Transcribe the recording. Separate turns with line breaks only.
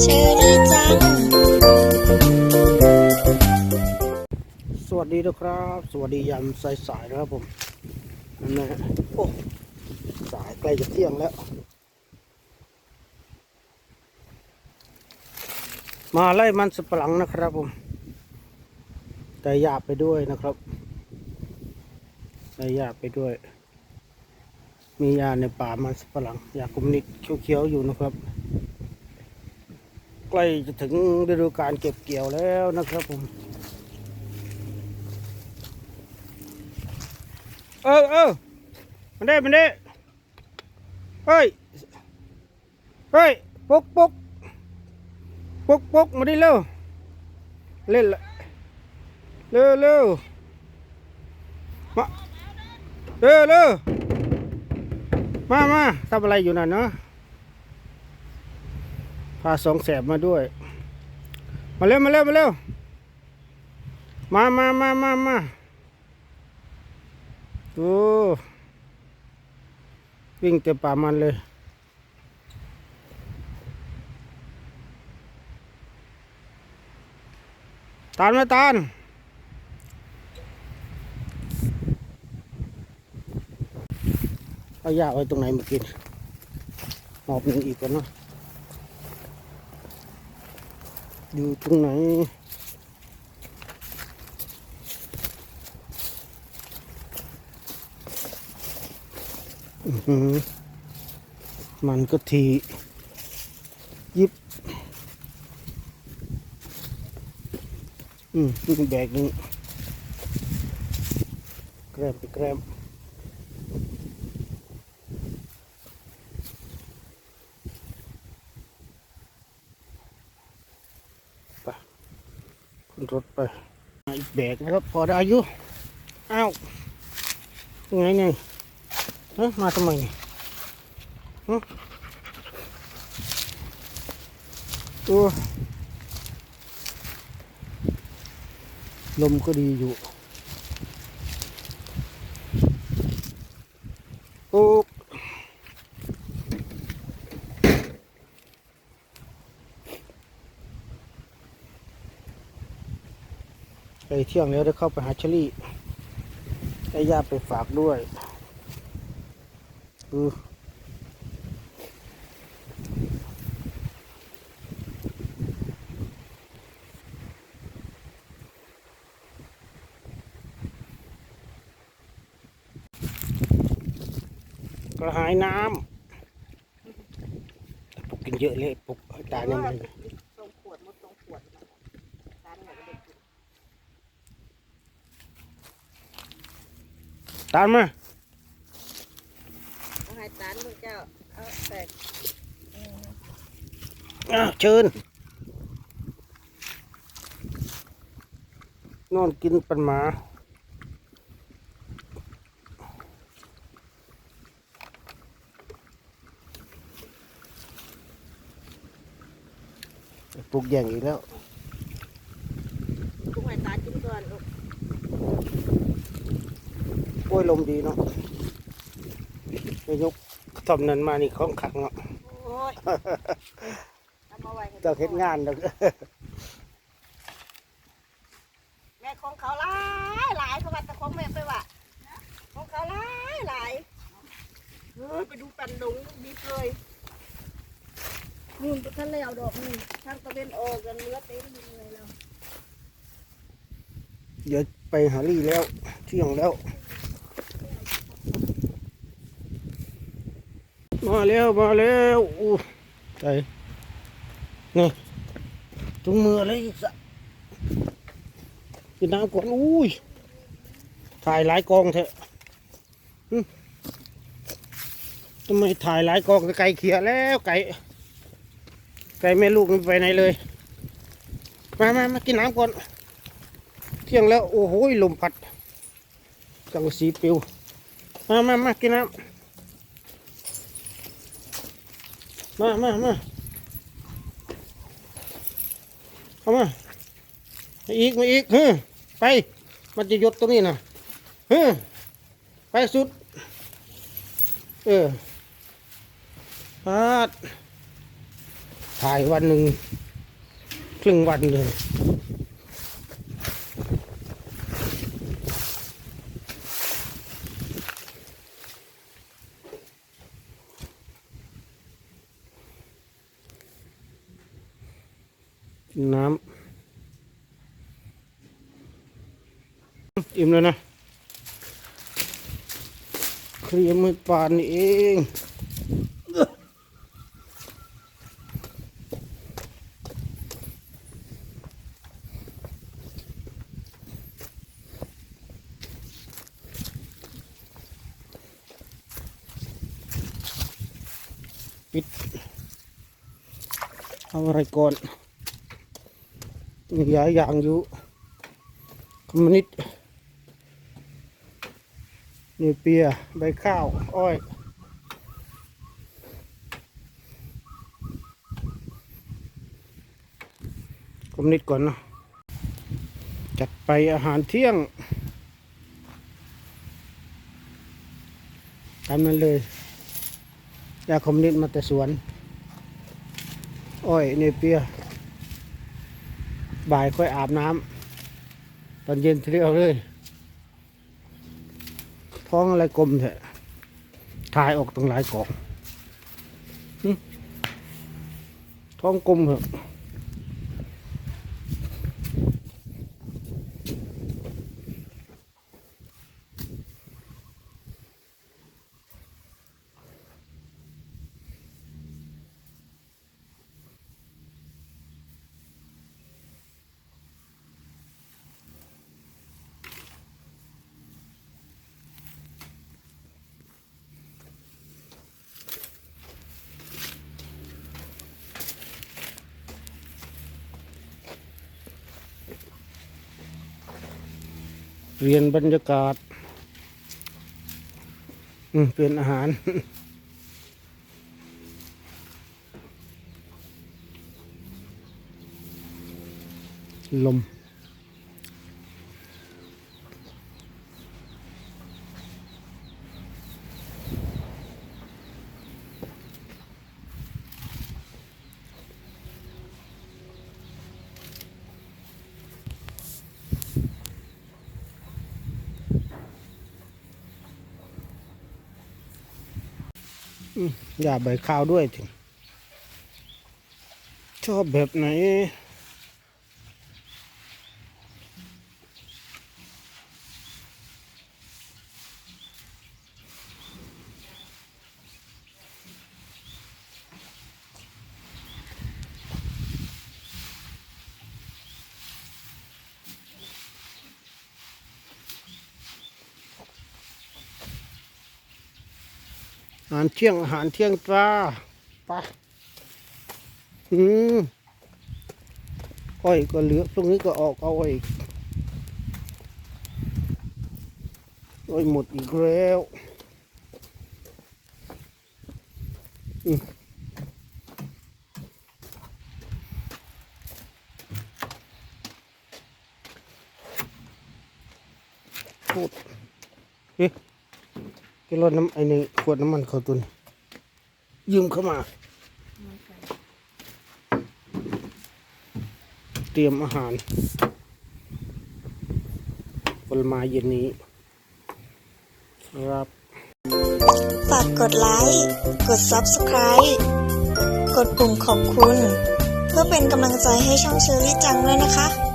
เชอรี่จัง
สวัสดีนะครับ สวัสดียามสายๆนะครับผมนั่นนะโอ้สายใกล้จะเที่ยงแล้ว มาไล่มันสปะหลังนะครับผม แต่หยาบไปด้วยนะครับแต่หยาบไปด้วย มียาในป่ามันสบปะหลังยาคุมนิดเขียวๆอยู่นะครับ ใกล้จะถึงฤดูการเก็บเกี่ยวแล้วนะครับผมเออเออมันได้มันได้เฮ้ยเฮ้ยปุ๊กปุ๊กปุ๊กปุ๊กมาดิเร็วเล่นละเร็วเร็วมาเร็วเร็ว มามาทำอะไรอยู่นั่นเนาะพาสองแสบมาด้วย มาเร็วมาเร็วมาเร็วมามามามามาโอ้วิ่งเต็มป่ามันเลยตานไหมาตาน เอายาไว้ตรงไหนมากินหอบหนึ่งอีกก่อนเนาะอยู่ตรงไหนมันก็ทียิบ อืมนี่แบกนี้แกรมไปแกรม ขึ้นรถไปอีกแบกนะครับ พอได้อายุอ้าวยังไงเนี่ยเอ๊ะมาทำไมเนี่ยตัวลมก็ดีอยู่โอ้ ไปเที่ยงแล้วได้เข้าไปหาเชอรี่ได้ยาไปฝากด้วยอือก็หายน้ำปลุกกินเยอะเลยปลุกตาเนี่ยมัน
ตรงขวดมดตรงขวดนะตาเนี่ยไม่ได้กิน
ตามมา
เอาให้ตานพระเจ้า เอาแตก
อะเชิญ นอนกินปันหมาปลุกแย่งอีกแล้ว
ทุกให้ตานกินก่อนลูก
โอ้ยลมดีเนาะไปยกกระทอมนั้นมานี่ของขังเนาะ
โอ้ยเอามาไว้ให้
เจ้าเฮ็ดงานเด้อ
แม่ของเขาหลายหลายเขาว่าแต่ของแม่ไปว่าของเขาหลายหลายเออไปดูปันดงดีเลยนู่นท่านเลยเอาดอกนี่ทางตะเวนออกกันเนื้อเต็มเลยแล้ว
เดี๋ยวไปหาลี่แล้ว เที่ยงแล้ว มาแล้วมาแล้วอู้ใจนี่ถุงมืออะไรอีกสะกินน้ำก่อนอุ้ยถ่ายหลายกองเถอะหึทำไมถ่ายหลายกองไก่เขียแล้วไก่ไก่แม่ลูกมันไปไหนเลย มามามากินน้ำก่อน เที่ยงแล้ว โอ้โหลมพัด จังสีปิว มามามากินน้ำ มามามาเอามามาอีกมาอีกเฮ้ยไป มันจะหยดตรงนี้นะเฮ้ยไปสุด เออาดถ่ายวันหนึ่งครึ่งวันเลย น้ำอิ่มแล้วนะเคลียมือปานนี่เองปิดเอาอะไรก่อน มีหลายอย่างอยู่คอมมินิต์เนเปียใบข้าว อ้อย คอมมินิตก่อนเนาะจัดไปอาหารเที่ยงทำนั้นเลยยาคอมมินิตมาแต่สวน อ้อยเนเปีย บ่ายค่อยอาบน้ำตอนเย็นเที่ยวเลย ท้องอะไรกลมเถอะถ่ายออกตรงหลายกล่องท้องกลมเถอะ เปลี่ยนบรรยากาศเปลี่ยนอาหาร ลม อย่าใบข้าวด้วยถึงชอบแบบไหน อาหารเที่ยงอาหารเที่ยงตราไปอืมอ้อยก็เหลือตรงนี้ก็ออกเอาอ้อยอีกอ้อยหมดอีกแล้วอืมพูดเอ๊ะ กิโลน้ำไอ้นี่ขวดน้ำมันเขาตุนยืมเข้ามา เตรียมอาหารผลไม้เย็นนี้ ครับ
ฝากกดไลค์ กด Subscribe กดปุ่มขอบคุณ เพื่อเป็นกำลังใจให้ช่องเชอรี่จังด้วยนะคะ